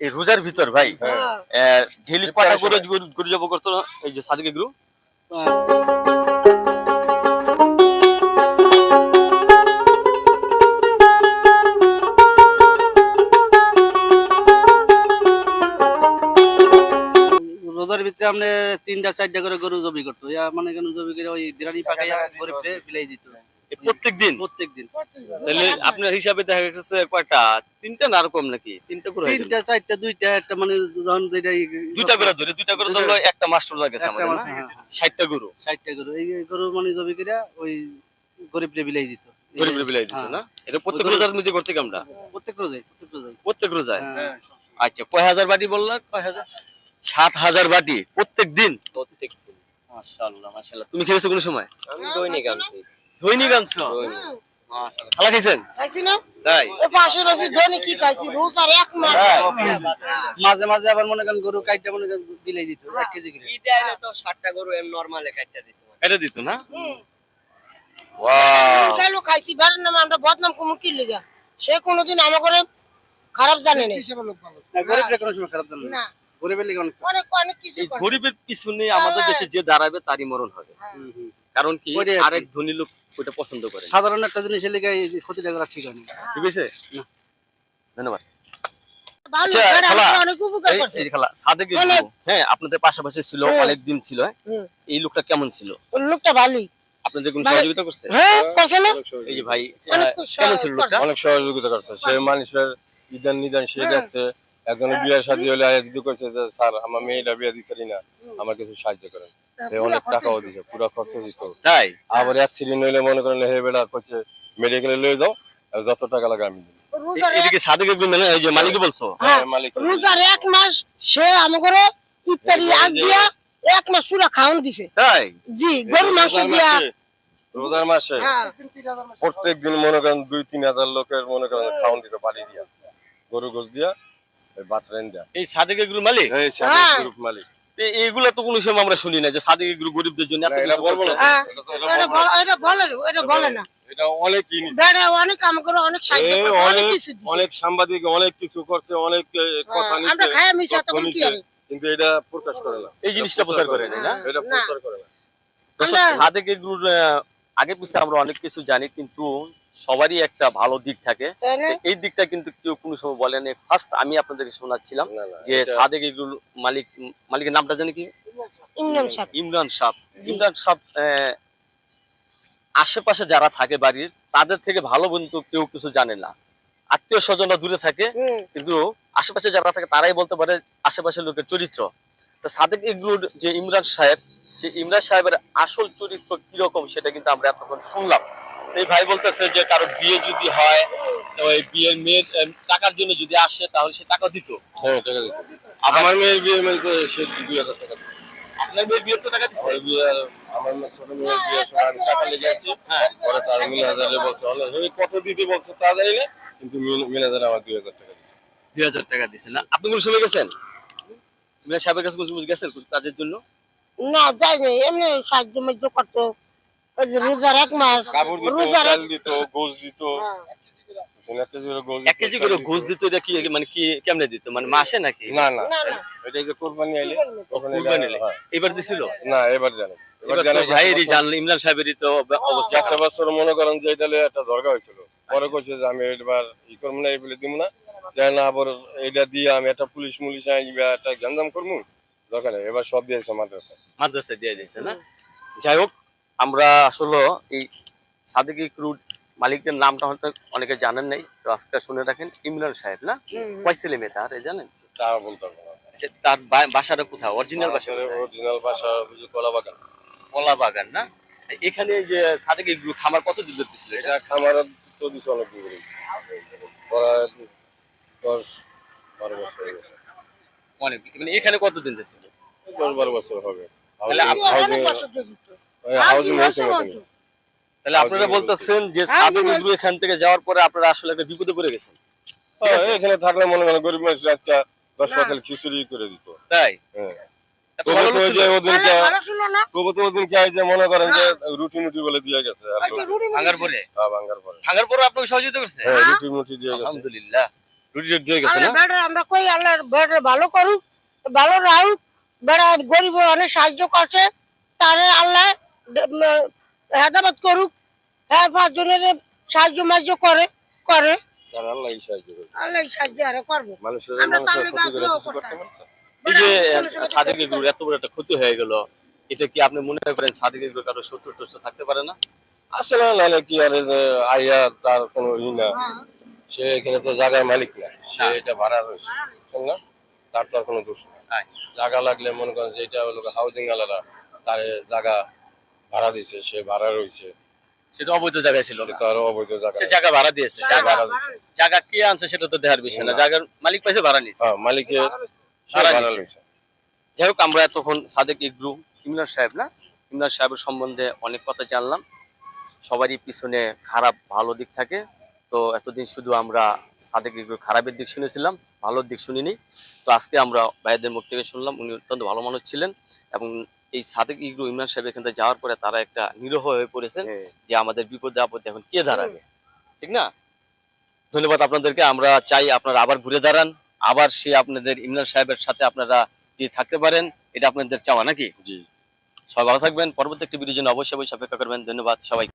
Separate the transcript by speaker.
Speaker 1: এই রোজার ভিতর ভাই
Speaker 2: হ্যাঁ।
Speaker 1: ঢেলি কটা করে গরু জব করতো? এই যে সাদিকে গুরু
Speaker 3: রোজার ভিতরে আপনি তিনটা চারটা করে গরু জবি করতো। ইয়া মানে কেন জবি করে ওই বিরিয়ানি পাকাইয়া গরিবরে বিলাই দিত।
Speaker 1: প্রত্যেক দিন
Speaker 3: প্রত্যেক দিন
Speaker 1: তাহলে আপনার হিসাবে দেখা গেছে কয়টা? তিনটা না আর কম নাকি? তিনটা করে
Speaker 3: তিনটা চারটা দুইটা একটা মানে যখন দুইটা
Speaker 1: দুইটা করে ধরে দুইটা করে ধরলো একটা মাস রোজা গেছে আমাদের। ষাটটা গরু।
Speaker 3: ষাটটা গরু। এই গরু মানে জবি করে ওই গরিবরে বিলাই দিত।
Speaker 1: বিলাই দিত
Speaker 3: হ্যাঁ।
Speaker 1: না? এটা প্রত্যেক রোজার মধ্যে করতে আমরা?
Speaker 3: প্রত্যেক রোজাই প্রত্যেক রোজাই।
Speaker 1: প্রত্যেক রোজায়
Speaker 3: হ্যাঁ।
Speaker 1: আচ্ছা কয় হাজার বাটি বললেন? কয় হাজার? সাত হাজার বাটি প্রত্যেক দিন
Speaker 2: প্রত্যেক দিন
Speaker 1: মাশাআল্লাহ মাশাআল্লাহ। তুমি খেয়েছো কোনো সময়?
Speaker 2: আমি দৈনিক আনছি।
Speaker 1: খালা খাইছেন?
Speaker 4: খাইছি না?
Speaker 1: তাই?
Speaker 4: পাশে রয়েছে ধনী কি খাইছি? রোজ আর এক মাস।
Speaker 3: মাঝে মাঝে আবার মনে করেন গরু কাইটা মনে করেন বিলাই দিত এক কেজি করে।
Speaker 2: ঈদে আইলে তো ষাটটা গরু এম নর্মালে কাটটা দিত।
Speaker 1: এটা দিত না? ওয়াও।
Speaker 4: খাইলো খাইছি বারের নামে আমরা বদনাম কমু কি লিগা? সে কোনোদিন আমার করে খারাপ জানে না
Speaker 3: না, কোনো সময় খারাপ জানে না।
Speaker 4: না।
Speaker 3: গরিবের লিগে অনেক
Speaker 4: অনেক অনেক কিছু
Speaker 1: গরিবের পিছনে আমাদের দেশে যে দাঁড়াবে তারই মরণ হবে।
Speaker 3: হুম।
Speaker 1: কারণ কি?
Speaker 3: ওইটাই আর কি।
Speaker 1: আরেক ধনী লোক ওইটা পছন্দ করে।
Speaker 3: সাধারণ একটা জিনিসের লিগে করা ঠিক হয়নি।
Speaker 1: ঠিক আছে ধন্যবাদ।
Speaker 4: ভালো
Speaker 1: আচ্ছা। হ্যাঁ আপনাদের পাশাপাশি ছিল
Speaker 4: হ্যাঁ।
Speaker 1: অনেক দিন ছিল? এই লোকটা কেমন ছিল?
Speaker 4: লোকটা ভালোই।
Speaker 1: আপনাদের কোনো সহযোগিতা করছে?
Speaker 4: হ্যাঁ করছে না?
Speaker 1: এই যে ভাই
Speaker 4: অনেক
Speaker 1: কেমন ছিল লোকটা?
Speaker 5: অনেক সহযোগিতা করছে। সে মানুষের ইদান নিদান সে দেখছে। একজনের বিয়ে শাদী হলে করছে যে স্যার আমার মেয়েটা বিয়ে দিতে পারি না। আমার কিছু সাহায্য করেন। অনেক টাকাও দিছে পুরো খরচ দিত
Speaker 1: তাই?
Speaker 5: আবার অ্যাক্সিডেন্ট হইলে মনে করেন হে করছে মেডিকেলে লয়ে যাও যত টাকা লাগে আমি
Speaker 4: এক-
Speaker 1: এদিকে সাদেক একদম এই যে মালিকই বলছো?
Speaker 4: হ্যাঁ,
Speaker 5: মালিক
Speaker 4: রোজার এক মাস সে আমাকে ইফতারি আগ দিয়া এক মাস পুরা খাওয়ান দিছে।
Speaker 1: তাই?
Speaker 4: জি গরু মাংস
Speaker 5: রোজার
Speaker 4: দিয়া।
Speaker 5: মাসে- রোজার মাসে
Speaker 4: হ্যাঁ।
Speaker 5: প্রত্যেক দিন মনে করেন দুই তিন হাজার লোকের মনে করেন খাওয়ান দিত বাড়ি দিয়া। গরু গোস দিয়া বাতরেন দিয়া।
Speaker 1: এই সাদেক এগুলো মালিক?
Speaker 4: হ্যাঁ।
Speaker 5: গ্রুপ মালিক।
Speaker 1: এইগুলা তো কোনো সময় আমরা শুনি না যে সাদিক এগুলো গরিবদের জন্য
Speaker 5: অনেক সাংবাদিক অনেক কিছু করছে অনেক কথা
Speaker 4: হ্যাঁ, আমরা খায়া মিশা
Speaker 5: তথ্য
Speaker 4: তখন কি
Speaker 5: নিচ্ছে,
Speaker 4: হবে?
Speaker 5: কিন্তু এটা প্রকাশ করে না।
Speaker 1: এই জিনিসটা প্রচার করে না?
Speaker 5: এটা প্রচার করে না।
Speaker 1: সাদেক এগুলোর আহ, আগে পিছিয়ে আমরা অনেক কিছু জানি কিন্তু সবারই একটা ভালো দিক থাকে। এই দিকটা কিন্তু কেউ কোনো সময় বলেনি ফার্স্ট আমি আপনাদেরকে শোনাচ্ছিলাম
Speaker 5: না, না,
Speaker 1: যে সাদেক এগুলো মালিক মালিকের নামটা জানি কি?
Speaker 4: ইমরান সাহেব।
Speaker 1: ইমরান সাহ ইমরান সাহ আশেপাশে যারা থাকে বাড়ির তাদের থেকে ভালো বন্ধু কেউ কিছু জানে না। আত্মীয় স্বজনরা দূরে থাকে কিন্তু আশেপাশে যারা থাকে তারাই বলতে পারে আশেপাশের লোকের চরিত্র। তা সাদেক এগুলোর যে ইমরান সাহেব যে ইমরান সাহেবের আসল চরিত্র কীরকম সেটা কিন্তু আমরা এতক্ষণ শুনলাম। এই ভাই বলতেছে যে কারও বিয়ে যদি হয় ওই বিয়ের মেয়ের টাকার জন্য যদি আসে তাহলে সে টাকা দিত?
Speaker 5: হ্যাঁ টাকা দিতে। আমার মেয়ের মেয়ে সে দুই হাজার টাকা দিচ্ছে
Speaker 1: আপনার মেয়ের বিয়ে তো টাকা দিচ্ছে
Speaker 5: বিয়ে আমার ছোট মেয়ের সময় আমি টাকা লেগে আছি।
Speaker 1: হ্যাঁ।
Speaker 5: পরে তার মিনাজারে বলছে কত দিতে বলছে তা জানি না কিন্তু মিনাজারে আমার দুই হাজার টাকা দিচ্ছে
Speaker 1: দুই হাজার টাকা দিচ্ছে না? আপনি কোন সময় গেছেন? ইমরান সাহেবের কাছে কোন সময় গেছেন কাজের জন্য?
Speaker 4: না যাই নাই এমনি সাহায্য মাহ্য করতো রোজার এক মাস
Speaker 5: দিত
Speaker 4: রোজার
Speaker 5: দিত গোস দিত।
Speaker 4: হ্যাঁ।
Speaker 5: এক কেজি করে গোস
Speaker 1: এক কেজি করে ঘুষ দিত এটা কি মানে কি কেমনে দিত? মানে মাসে নাকি?
Speaker 5: না না।
Speaker 4: না না।
Speaker 5: এটা যে কোরবানি আইলে তখন এটা হয়।
Speaker 1: এবার দিছিল?
Speaker 5: না এবার জানো। এবার
Speaker 1: এবার
Speaker 5: জানো
Speaker 1: তো ভাইয়েরই জানলো ইমরান সাহেবেরই তো অবস্থা
Speaker 5: গেছে বছর মনে করেন যে এটা একটা দরকার হয়েছিল। পরে কইছে যে আমি এবার ই করব না এই বলে দিব না। যাই না আবার এটা দিয়ে আমি একটা পুলিশ মুলিশ আইনি বা একটা গঞ্জাম করব। দরকার নেই এবার সব দিয়েছে মাদ্রাসা।
Speaker 1: মাদ্রাসায় দিয়ে দিয়েছে না? যাই হোক আমরা আসলে এই সাদিক ক্রুড মালিকের নামটা হয়তো অনেকে জানেন নাই তো আজকে শুনে রাখেন ইমরান সাহেব না? কয় ছেলে মেয়ে তার জানেন?
Speaker 5: তা বলতে
Speaker 1: আচ্ছা, তার বাসাটা কোথাও অরিজিনাল বাসা
Speaker 5: অরিজিনাল ভাষা কলা বাগান
Speaker 1: কলা বাগান না? এখানে যে সাদিক খামার কত দিন ধরতেছিল এটা?
Speaker 5: এটা খামার তো দিছে অনেক দিন ধরে প্রায় দশ বারো বছর হয়ে গেছে।
Speaker 1: অনেক মানে এখানে কত দিন দিছিল
Speaker 5: দশ বারো বছর হবে।
Speaker 1: তাহলে
Speaker 5: হাউজিং হয়েছে।
Speaker 4: হতো।
Speaker 1: তাহলে আপনারা বলতেছেন যে
Speaker 4: হ্যাঁ,
Speaker 1: এখান থেকে যাওয়ার পরে আপনারা আসলে একটা বিপদে পড়ে গেছেন।
Speaker 5: হ্যাঁ, এখানে থাকলে মনে করেন গরিব মানুষ আজকে দশ পাতাল খিচুড়ি করে দিত।
Speaker 1: তাই?
Speaker 5: হ্যাঁ। মনে রুটি মুটি বলে দিয়ে গেছে।
Speaker 1: ভাঙার পরে?
Speaker 5: হ্যাঁ, ভাঙ্গার পরে।
Speaker 1: ভাঙার পরে আপনাকে সহযোগিতা করছে?
Speaker 5: হ্যাঁ রুটি মুটি দিয়ে গেছে।
Speaker 1: আলহামদুলিল্লাহ। রুটি রুটি দিয়ে গেছে না?
Speaker 4: বেড়া আমরা কই আল্লাহ বেড়া ভালো করুক ভালো রাহুক বেড়া গরিব অনেক সাহায্য করছে তারে আল্লাহ হেদাবাদ করুক হ্যাঁ পাঁচজনের সাহায্য মাহায্য করে করে।
Speaker 5: আল্লাহ সাহায্য করবে।
Speaker 4: আল্লাহ সাহায্য আরে করব।
Speaker 5: মানুষের
Speaker 4: আমরা
Speaker 1: সাদিক এত বড় একটা ক্ষতি হয়ে গেল এটা কি আপনি মনে করেন সাদিক এগুলো কারও শত্রু থাকতে পারে না?
Speaker 5: আসলে নাহলে কি আর আইয়া তার কোনো ই না।
Speaker 4: হ্যাঁ।
Speaker 5: সে এখানে তো জায়গার মালিক না সে। এটা ভাড়া রয়েছে বুঝছেন না? তার তো আর কোনো দোষ নেই।
Speaker 1: আচ্ছা।
Speaker 5: জায়গা লাগলে মনে করেন যে এটা হলো হাউজিং আলাদা তার জায়গা ভাড়া দিছে সে ভাড়া রয়েছে।
Speaker 1: সেটা অবৈধ জায়গায় ছিল
Speaker 5: সে আরও অবৈধ জায়গা
Speaker 1: জায়গা ভাড়া দিয়েছে জায়গা
Speaker 5: ভাড়া দিছে
Speaker 1: জায়গা কে আনছে সেটা তো দেখার বিষয় না। জায়গার মালিক পাইছে ভাড়া নিছে
Speaker 5: হ্যাঁ মালিকে
Speaker 1: ভাড়া যাই হোক আমরা তখন সাদেক ইগ্রু ইমরান সাহেব না? ইমরান সাহেবের সম্বন্ধে অনেক কথা জানলাম। সবারই পিছনে খারাপ ভালো দিক থাকে। তো এতদিন শুধু আমরা সাদেক ইগ্রু খারাপের দিক শুনেছিলাম ভালোর দিক শুনিনি। তো আজকে আমরা ভাইদের মুখ থেকে শুনলাম উনি অত্যন্ত ভালো মানুষ ছিলেন এবং এই সাদেক ইগরু ইমরান সাহেব এখান থেকে যাওয়ার পরে তারা একটা নিরহ হয়ে পড়েছেন যে আমাদের বিপদে আপদে এখন কে দাঁড়াবে? ঠিক না? ধন্যবাদ আপনাদেরকে আমরা চাই আপনারা আবার ঘুরে দাঁড়ান আবার সে আপনাদের ইমরান সাহেবের সাথে আপনারা যদি থাকতে পারেন এটা আপনাদের চাওয়া নাকি?
Speaker 5: জি।
Speaker 1: সবাই ভালো থাকবেন পরবর্তী একটি ভিডিওর জন্য অবশ্যই অবশ্যই অপেক্ষা করবেন ধন্যবাদ সবাই